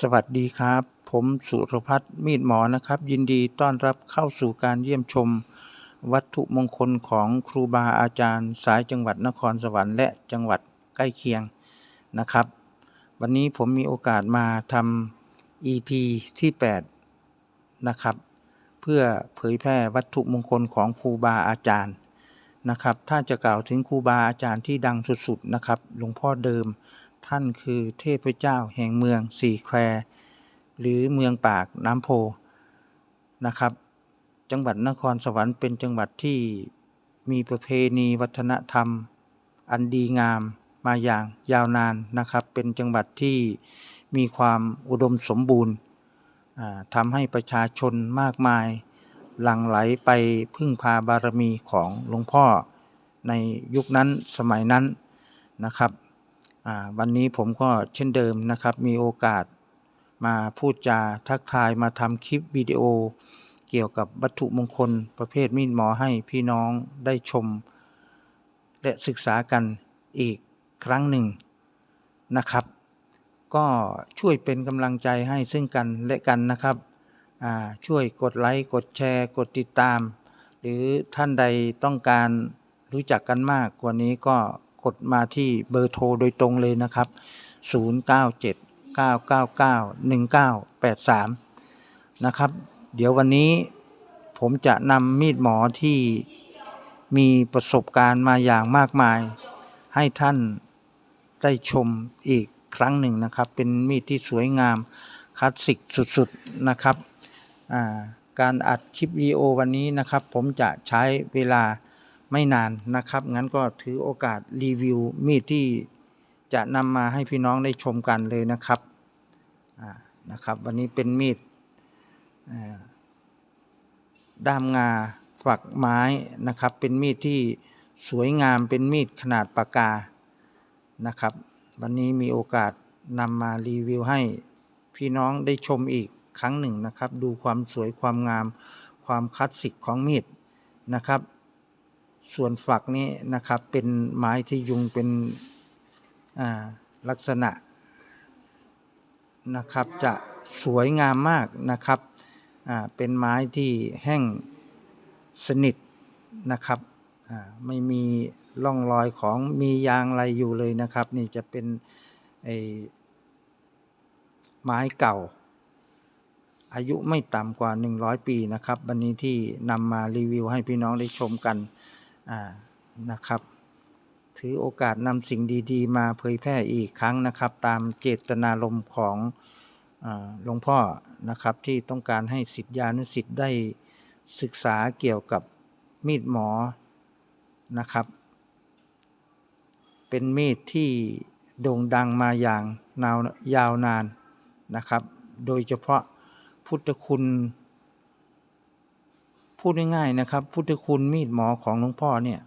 สวัสดีครับ ผมสุรพัฒน์มีดหมอนะครับ ยินดีต้อนรับเข้าสู่การเยี่ยมชม วัตถุมงคลของครูบาอาจารย์ สายจังหวัดนครสวรรค์และจังหวัดใกล้เคียงนะครับ วันนี้ผมมีโอกาสมาทำ EP ที่ 8 นะครับ เพื่อเผยแพร่วัตถุมงคลของครูบาอาจารย์นะครับ ถ้าจะกล่าวถึงครูบาอาจารย์ที่ดังสุดๆนะครับ หลวงพ่อเดิม ท่านคือเทพเจ้าแห่งเมืองสี่แคว หรือเมืองปากน้ำโพนะครับ จังหวัดนครสวรรค์เป็นจังหวัดที่มีประเพณีวัฒนธรรม อันดีงามมาอย่างยาวนานนะครับ เป็นจังหวัดที่มีความอุดมสมบูรณ์ทำให้ประชาชนมากมาย หลั่งไหลไปพึ่งพาบารมีของหลวงพ่อในยุคนั้นสมัยนั้นนะครับ วันนี้ผมก็เช่นเดิมนะครับ มีโอกาสมาพูดจาทักทายมาทำคลิปวิดีโอ เกี่ยวกับวัตถุมงคลประเภทมีดหมอให้พี่น้องได้ชม และศึกษากันอีกครั้งหนึ่งนะครับ ก็ช่วยเป็นกำลังใจให้ซึ่งกันและกันนะครับช่วยกดไลค์กดแชร์กดติดตาม หรือท่านใดต้องการรู้จักกันมากกว่านี้ก็ กดมาที่เบอร์โทรโดยตรงเลยนะครับ 097 999 1983 นะครับ เดี๋ยววันนี้ผมจะนำมีดหมอที่มีประสบการณ์มาอย่างมากมาย ให้ท่านได้ชมอีกครั้งหนึ่งนะครับ เป็นมีดที่สวยงามคลาสสิกสุดๆนะครับ การอัดคลิปวิดีโอวันนี้นะครับ ผมจะใช้เวลา ไม่นานนะครับ งั้นก็ถือโอกาสรีวิวมีดที่จะนำมาให้พี่น้องได้ชมกันเลยนะครับนะครับ วันนี้เป็นมีดด้ามงาฝักไม้นะครับ เป็นมีดที่สวยงามเป็นมีดขนาดปากกานะครับ วันนี้มีโอกาสนำมารีวิวให้พี่น้องได้ชมอีกครั้งหนึ่งนะครับ ดูความสวยความงาม ความคลาสสิกของมีดนะครับ ส่วนฝักนี้นะครับเป็นไม้ที่ยุงเป็นลักษณะนะครับจะสวยงามมากนะครับเป็นไม้ที่แห้งสนิทนะครับไม่มีร่องรอยของมียางอะไรอยู่เลยนะครับ นี่จะเป็นไอไม้เก่า อายุไม่ต่ำกว่า 100 ปีนะครับ วันนี้ที่นำมารีวิวให้พี่น้องได้ชมกัน นะครับ ถือโอกาสนำสิ่งดีๆ มาเผยแพร่อีกครั้งนะครับ ตามเจตนารมณ์ของหลวงพ่อนะครับที่ต้องการให้สิทธิานุสิทธิ์ได้ศึกษาเกี่ยวกับมีดหมอนะครับ เป็นมีดที่โด่งดังมาอย่างนาวยาวนานนะครับ โดยเฉพาะพุทธคุณ พูดง่ายๆนะครับ พุทธคุณมีดหมอของหลวงพ่อเนี่ย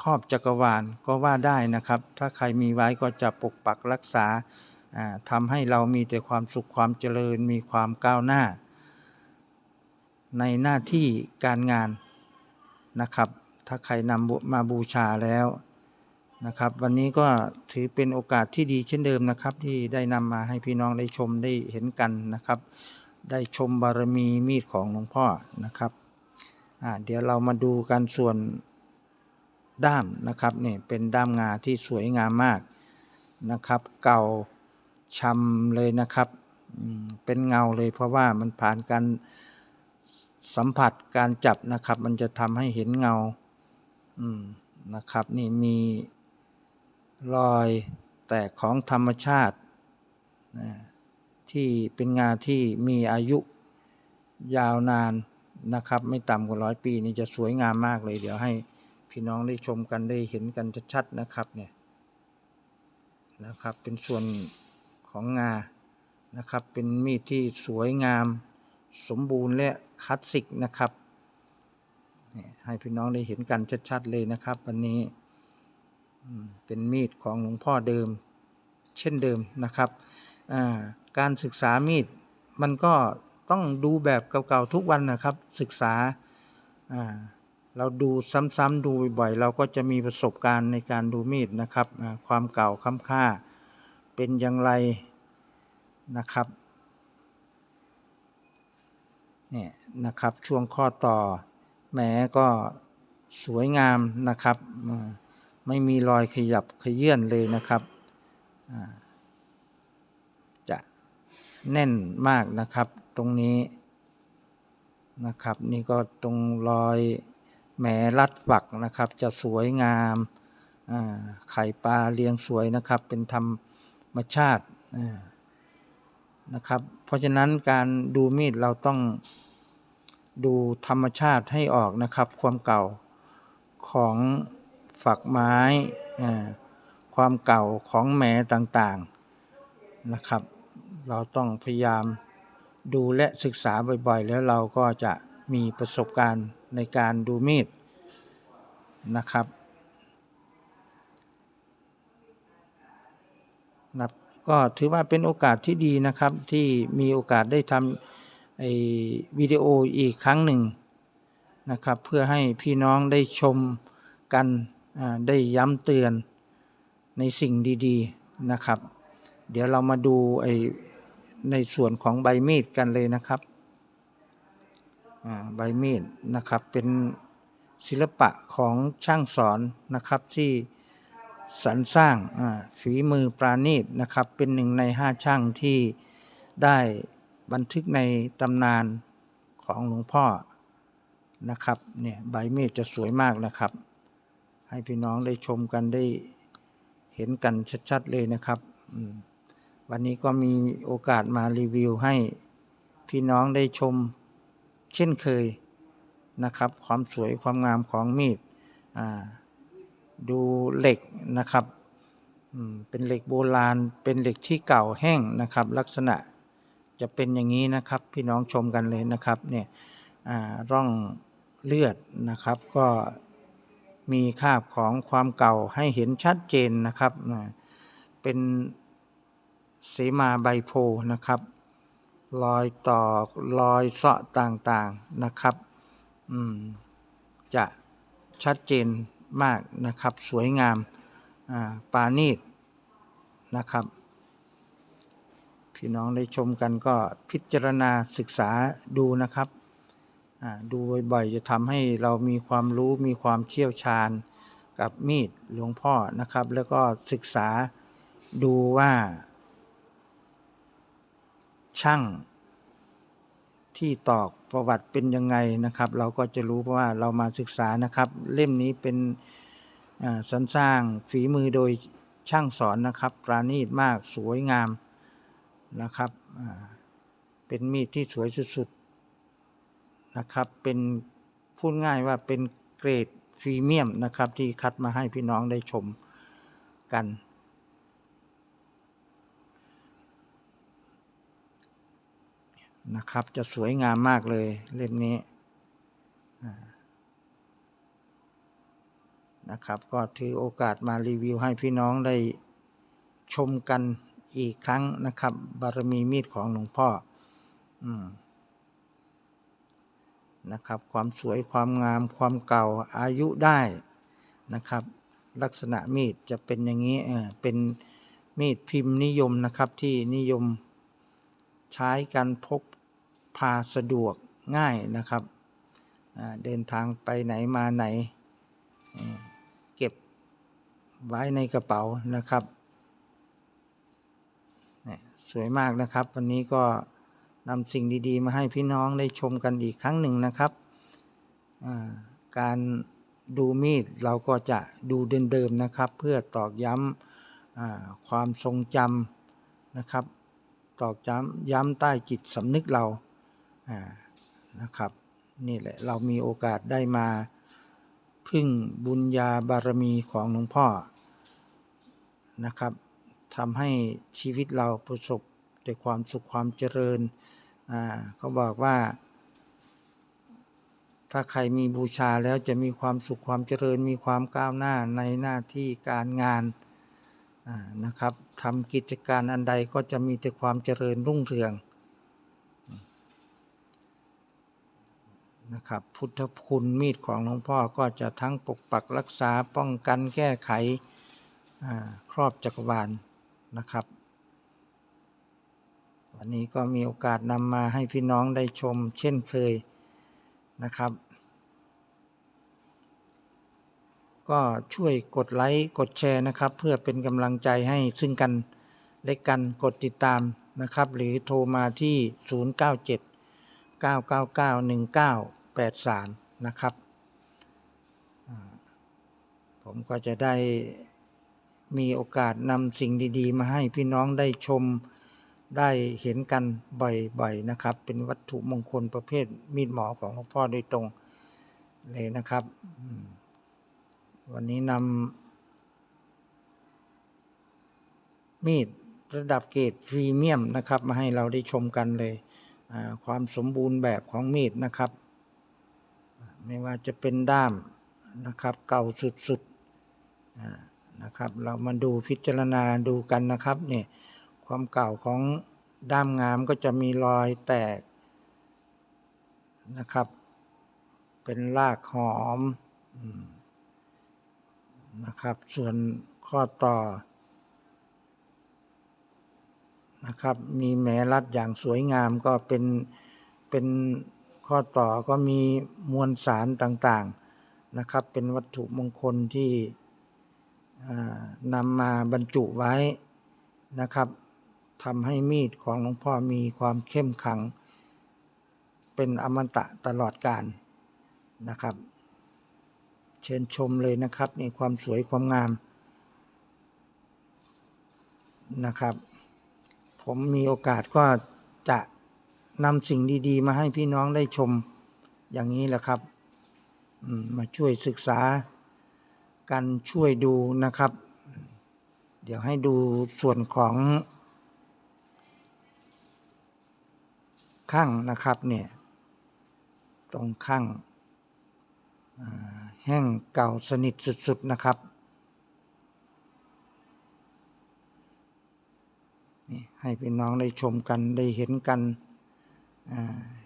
ครอบจักรวาลก็ว่าได้นะครับ ถ้าใครมีไว้ก็จะปกปักรักษาทำให้เรามีแต่ความสุขความเจริญมีความก้าวหน้า ในหน้าที่การงานนะครับ ถ้าใครนำมาบูชาแล้วนะครับ วันนี้ก็ถือเป็นโอกาสที่ดีเช่นเดิมนะครับ ที่ได้นำมาให้พี่น้องได้ชมได้เห็นกันนะครับ ได้ชมบารมีมีดของหลวงพ่อนะครับ เดี๋ยวเรามาดูกันส่วนด้ามนะครับเนี่ยเป็นด้ามงาที่สวยงามมากนะครับ เก่าชำเลยนะครับเป็นเงาเลยเพราะว่ามันผ่านการสัมผัสการจับนะครับ มันจะทำให้เห็นเงานะครับนี่มีรอยแตกของธรรมชาติที่เป็นงาที่มีอายุยาวนาน นะครับ ไม่ต่ำกว่าร้อยปีนี่จะสวยงามมากเลย เดี๋ยวให้พี่น้องได้ชมกันได้เห็นกันชัดๆนะครับเนี่ยนะครับ เป็นส่วนของงานะครับ เป็นมีดที่สวยงาม สมบูรณ์และคลาสสิกนะครับให้พี่น้องได้เห็นกันชัดๆเลยนะครับ วันนี้เป็นมีดของหลวงพ่อเดิม เช่นเดิมนะครับ การศึกษามีดมันก็ ต้องดูแบบเก่าๆทุกวันนะครับ ศึกษาเราดูซ้ำๆดูบ่อยๆเราก็จะมีประสบการณ์ในการดูมีดนะครับความเก่าค้ำค่า เป็นอย่างไรนะครับเนี่ยนะครับช่วงข้อต่อแหมก็สวยงามนะครับไม่มีรอยขยับขยื่นเลยนะครับจะแน่นมากนะครับ ตรงนี้นะครับ นี่ก็ตรงรอยแหมรัดฝักนะครับ จะสวยงามไข่ปลาเรียงสวยนะครับ เป็นธรรมชาตินะครับ เพราะฉะนั้นการดูมีดเราต้องดูธรรมชาติให้ออกนะครับ ความเก่าของฝักไม้ความเก่าของแหมต่างๆนะครับ เราต้องพยายาม ดูและศึกษาบ่อยๆ แล้วเราก็จะมีประสบการณ์ในการดูมีดนะครับนะก็ถือว่าเป็นโอกาสที่ดีนะครับที่มีโอกาสได้ทำไอ้วิดีโออีกครั้งหนึ่งนะครับ เพื่อให้พี่น้องได้ชมกันได้ย้ำเตือนในสิ่งดี ๆนะครับ เดี๋ยวเรามาดูไอ้ ในส่วนของใบมีดกันเลยนะครับใบมีดนะครับเป็นศิลปะของช่างสอนนะครับที่สรรสร้างฝีมือปราณีตนะครับเป็นหนึ่งในห้าช่างที่ได้บันทึกในตำนานของหลวงพ่อนะครับเนี่ยใบมีดจะสวยมากนะครับ ให้พี่น้องได้ชมกันได้เห็นกันชัดๆเลยนะครับอืม วันนี้ก็มีโอกาสมารีวิวให้พี่น้องได้ชมเช่นเคยนะครับ ความสวยความงามของมีดดูเหล็กนะครับเป็นเหล็กโบราณ เป็นเหล็กที่เก่าแห้งนะครับ ลักษณะจะเป็นอย่างนี้นะครับ พี่น้องชมกันเลยนะครับเนี่ยร่องเลือดนะครับ ก็มีคาบของความเก่าให้เห็นชัดเจนนะครับเป็น เสมาใบโพนะครับ รอยต่อรอยเสาะต่างๆนะครับอืมจะชัดเจนมากนะครับ สวยงามอ่าปานีตนะครับ พี่น้องได้ชมกันก็พิจารณาศึกษาดูนะครับอ่าดูบ่อยๆจะทำให้เรามีความรู้มีความเชี่ยวชาญกับมีดหลวงพ่อนะครับ แล้วก็ศึกษาดูว่า ช่างที่ตอกประวัติเป็นยังไงนะครับ เราก็จะรู้เพราะว่าเรามาศึกษานะครับ เล่มนี้เป็นสรรสร้างฝีมือโดยช่างสอนนะครับปราณีตมากสวยงามนะครับเป็นมีดที่สวยสุดๆนะครับเป็นพูดง่ายว่าเป็นเกรดพรีเมียมนะครับที่คัดมาให้พี่น้องได้ชมกัน นะครับ จะสวยงามมากเลยเล่มนี้นะครับ ก็ถือโอกาสมารีวิวให้พี่น้องได้ชมกันอีกครั้งนะครับ บารมีมีดของหลวงพ่ออนะครับ ความสวยความงามความเก่าอายุได้นะครับ ลักษณะมีดจะเป็นอย่างนี้เออเป็นมีดพิมพ์นิยมนะครับที่นิยมใช้กันพก พาสะดวกง่ายนะครับ เดินทางไปไหนมาไหน เก็บไว้ในกระเป๋านะครับสวยมากนะครับ วันนี้ก็นำสิ่งดีๆ มาให้พี่น้องได้ชมกันอีกครั้งหนึ่งนะครับ การดูมีดเราก็จะดูเดิมๆนะครับ เพื่อตอกย้ำความทรงจำนะครับ ตอกย้ำย้ำใต้จิตสำนึกเรา นะครับ นี่แหละเรามีโอกาสได้มา พึ่งบุญญาบารมีของหลวงพ่อนะครับทำให้ชีวิตเราประสบแต่ความสุขความเจริญอ่าเขาบอกว่า ถ้าใครมีบูชาแล้วจะมีความสุขความเจริญ มีความก้าวหน้าในหน้าที่การงานนะครับทำกิจการอันใดก็จะมีแต่ความเจริญรุ่งเรือง นะครับ พุทธคุณมีดของหลวงพ่อก็จะทั้งปกปักรักษาป้องกันแก้ไขครอบจักรวาลนะครับอันนี้ก็มีโอกาสนำมาให้พี่น้องได้ชมเช่นเคยนะครับ ก็ช่วยกดไลค์กดแชร์นะครับ เพื่อเป็นกำลังใจให้ซึ่งกันและกันกดติดตามนะครับ หรือโทรมาที่ 097 999 1983 นะครับ ผมก็จะได้มีโอกาสนำสิ่งดีๆ มาให้พี่น้องได้ชมได้เห็นกันบ่อยๆนะครับ เป็นวัตถุมงคลประเภทมีดหมอของหลวงพ่อโดยตรงเลยนะครับ วันนี้นำมีดระดับเกรดพรีเมียมนะครับ มาให้เราได้ชมกันเลย ความสมบูรณ์แบบของมีดนะครับ ไม่ว่าจะเป็นด้ามนะครับเก่าสุดๆนะครับ เรามาดูพิจารณาดูกันนะครับเนี่ยความเก่าของด้ามงามก็จะมีรอยแตกนะครับ เป็นรากหอมนะครับ ส่วนข้อต่อ นะครับ มีแหมรัดอย่างสวยงามก็เป็นเป็นข้อต่อก็มีมวลสารต่างๆนะครับ เป็นวัตถุมงคลที่นำมาบรรจุไว้นะครับทำให้มีดของหลวงพ่อมีความเข้มขัง เป็นอมตะตลอดกาลนะครับ เชิญชมเลยนะครับในความสวยความงามนะครับ ผมมีโอกาสก็จะนำสิ่งดีๆ มาให้พี่น้องได้ชมอย่างนี้แหละครับ มาช่วยศึกษากันช่วยดูนะครับ เดี๋ยวให้ดูส่วนของข้างนะครับเนี่ยตรงข้างแห้งเก่าสนิทสุด ๆ นะครับ นี่ให้พี่น้องได้ชมกันได้เห็นกัน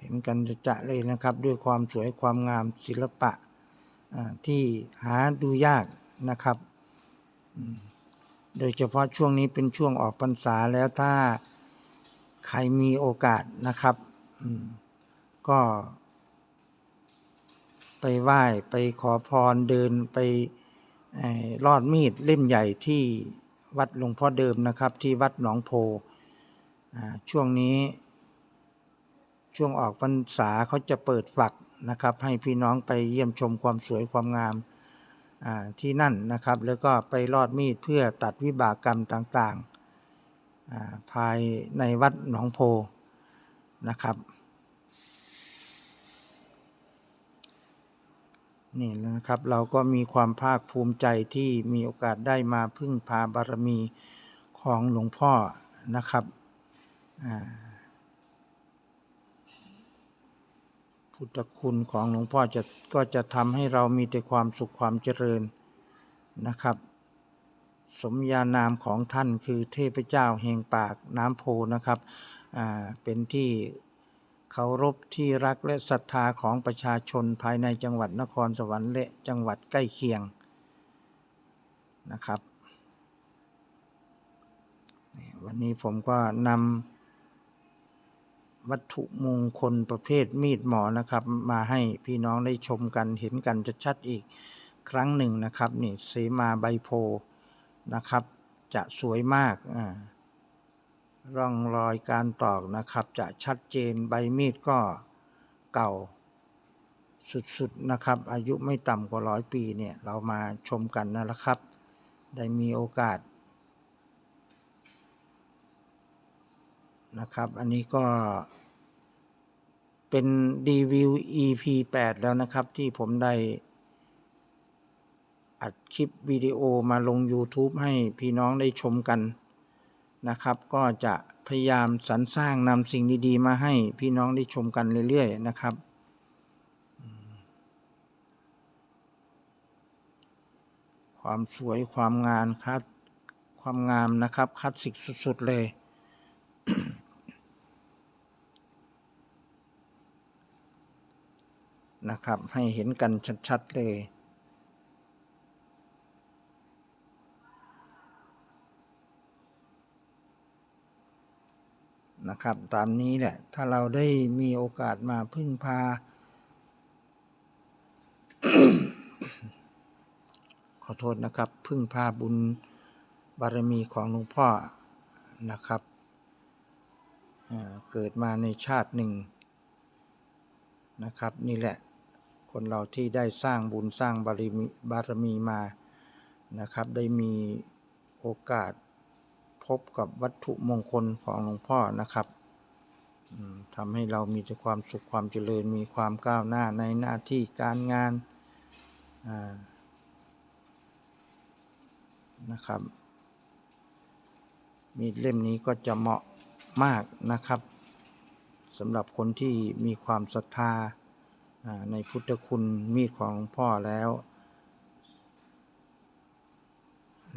เห็นกันจะๆเลยนะครับ ด้วยความสวยความงามศิลปะที่หาดูยากนะครับ โดยเฉพาะช่วงนี้เป็นช่วงออกพรรษาแล้วถ้าใครมีโอกาสนะครับ ก็ ไปไหว้ไปขอพรเดินไปเอ่อลอดมีดเล่มใหญ่ที่ วัดหลวงพ่อเดิมนะครับ ที่วัดหนองโพอ่าช่วงนี้ ช่วงออกพรรษาเขาจะเปิดฝักนะครับ ให้พี่น้องไปเยี่ยมชมความสวยความงามอ่าที่นั่นนะครับ แล้วก็ไปลอดมีดเพื่อตัดวิบากกรรมต่างๆอ่าภายในวัดหนองโพนะครับ นี่นะครับเราก็มีความภาคภูมิใจที่มีโอกาสได้มาพึ่งพาบารมีของหลวงพ่อนะครับพุทธคุณของหลวงพ่อจะก็จะทำให้เรามีแต่ความสุขความเจริญนะครับ สมญานามของท่านคือเทพเจ้าแห่งปากน้ำโพนะครับเป็นที่ เคารพที่รักและศรัทธาของประชาชนภายในจังหวัดนครสวรรค์และจังหวัดใกล้เคียงนะครับ วันนี้ผมก็นำวัตถุมงคลประเภทมีดหมอนะครับ มาให้พี่น้องได้ชมกันเห็นกันชัดๆอีกครั้งหนึ่งนะครับนี่เสมาใบโพนะครับ จะสวยมากอ่า ร่องรอยการตอกนะครับ จะชัดเจนใบมีดก็เก่าสุดๆนะครับ อายุไม่ต่ำกว่าร้อยปีเนี่ย เรามาชมกันนะครับ ได้มีโอกาสนะครับ อันนี้ก็เป็นรีวิว EP 8 แล้วนะครับ ที่ผมได้อัดคลิปวิดีโอมาลง YouTube ให้พี่น้องได้ชมกัน นะครับ ก็จะพยายามสรรสร้างนำสิ่งดีๆ มาให้พี่น้องได้ชมกันเรื่อยๆนะครับความสวยความงามคัดความงามนะครับคัดสิกสุด ๆ เลย นะครับ ให้เห็นกันชัด ๆ เลย นะครับ ตามนี้แหละ ถ้าเราได้มีโอกาสมาพึ่งพา ขอโทษนะครับ พึ่งพาบุญบารมีของหลวงพ่อนะครับเอ่อเกิดมาในชาติหนึ่งนะครับ นี่แหละคนเราที่ได้สร้างบุญสร้างบารมีบารมีมานะครับ ได้มีโอกาส พบกับวัตถุมงคลของหลวงพ่อนะครับทำให้เรามีแต่ความสุขความเจริญมีความก้าวหน้าในหน้าที่การงานนะครับ มีดเล่มนี้ก็จะเหมาะมากนะครับสำหรับคนที่มีความศรัทธาในพุทธคุณมีดของหลวงพ่อแล้ว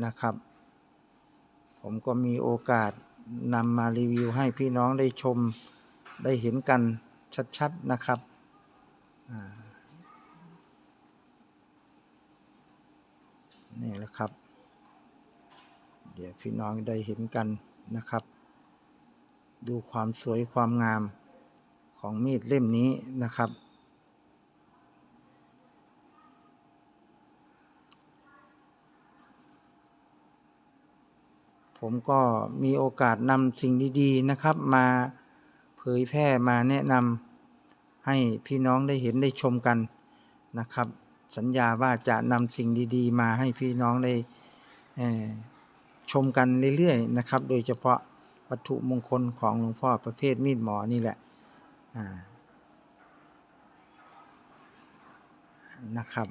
นะครับ ผมก็มีโอกาสนำมารีวิวให้พี่น้องได้ชมได้เห็นกันชัดๆนะครับนี่แหละครับ เดี๋ยวพี่น้องได้เห็นกันนะครับ ดูความสวยความงามของมีดเล่มนี้นะครับ ผมก็มีโอกาสนำสิ่งดีๆนะครับมาเผยแพร่มาแนะนำให้พี่น้องได้เห็นได้ชมกันนะครับ สัญญาว่าจะนำสิ่งดีๆ มาให้พี่น้องได้ชมกันเรื่อยๆนะครับ โดยเฉพาะวัตถุมงคลของหลวงพ่อประเภทมีดหมอนี่แหละนะครับ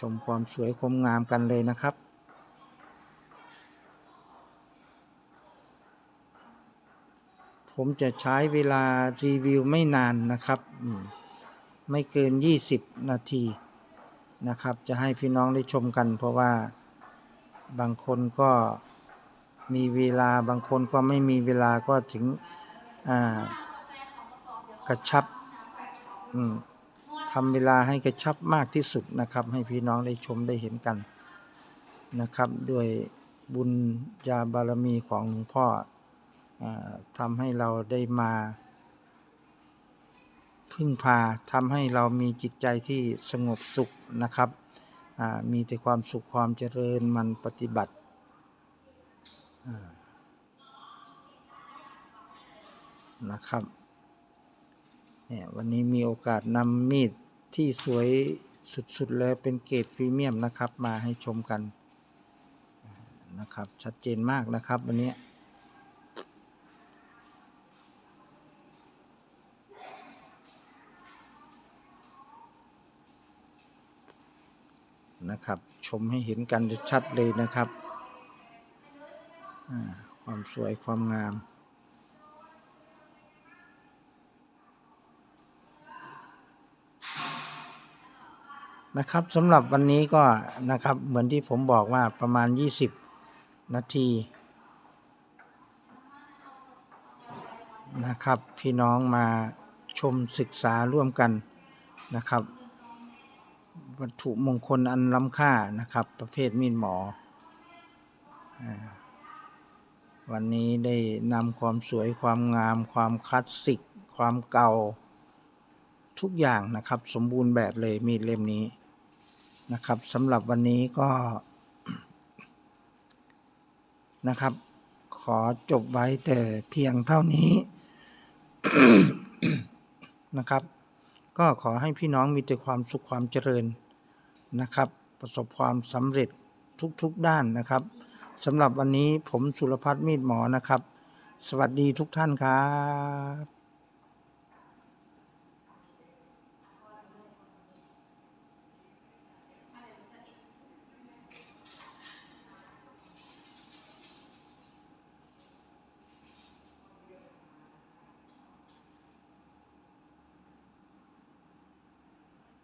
ชมความสวยความงามกันเลยนะครับ ผมจะใช้เวลารีวิวไม่นานนะครับไม่เกิน 20 นาทีนะครับ จะให้พี่น้องได้ชมกัน เพราะว่าบางคนก็มีเวลาบางคนก็ไม่มีเวลาก็ถึงกระชับทำเวลาให้กระชับมากที่สุดนะครับ ให้พี่น้องได้ชมได้เห็นกันนะครับ ด้วยบุญญาบารมีของหลวงพ่อ ทำให้เราได้มาพึ่งพาทำให้เรามีจิตใจที่สงบสุขนะครับมีแต่ความสุขความเจริญมันปฏิบัตินะครับเนี่ยวันนี้มีโอกาสนำมีดที่สวยสุดๆเลยเป็นเกรดพรีเมียมนะครับ มาให้ชมกันนะครับ ชัดเจนมากนะครับวันนี้ นะครับ ชมให้เห็นกันชัดเลยนะครับ ความสวยความงามนะครับสำหรับวันนี้ก็นะครับเหมือนที่ผมบอกว่าประมาณ 20 นาทีนะครับ พี่น้องมาชมศึกษาร่วมกันนะครับ วัตถุมงคลอันล้ำค่านะครับ ประเภทมีดหมอ วันนี้ได้นำความสวยความงาม ความคลาสสิก ความเก่า ทุกอย่างนะครับ สมบูรณ์แบบเลยมีดเล่มนี้นะครับสำหรับวันนี้ก็นะครับ ขอจบไว้แต่เพียงเท่านี้นะครับ ก็ขอให้พี่น้องมีแต่ความสุขความเจริญ นะครับ ประสบความสำเร็จทุกๆด้านนะครับสำหรับวันนี้ผมสุรพัฒน์มีดหมอนะครับ สวัสดีทุกท่านครับ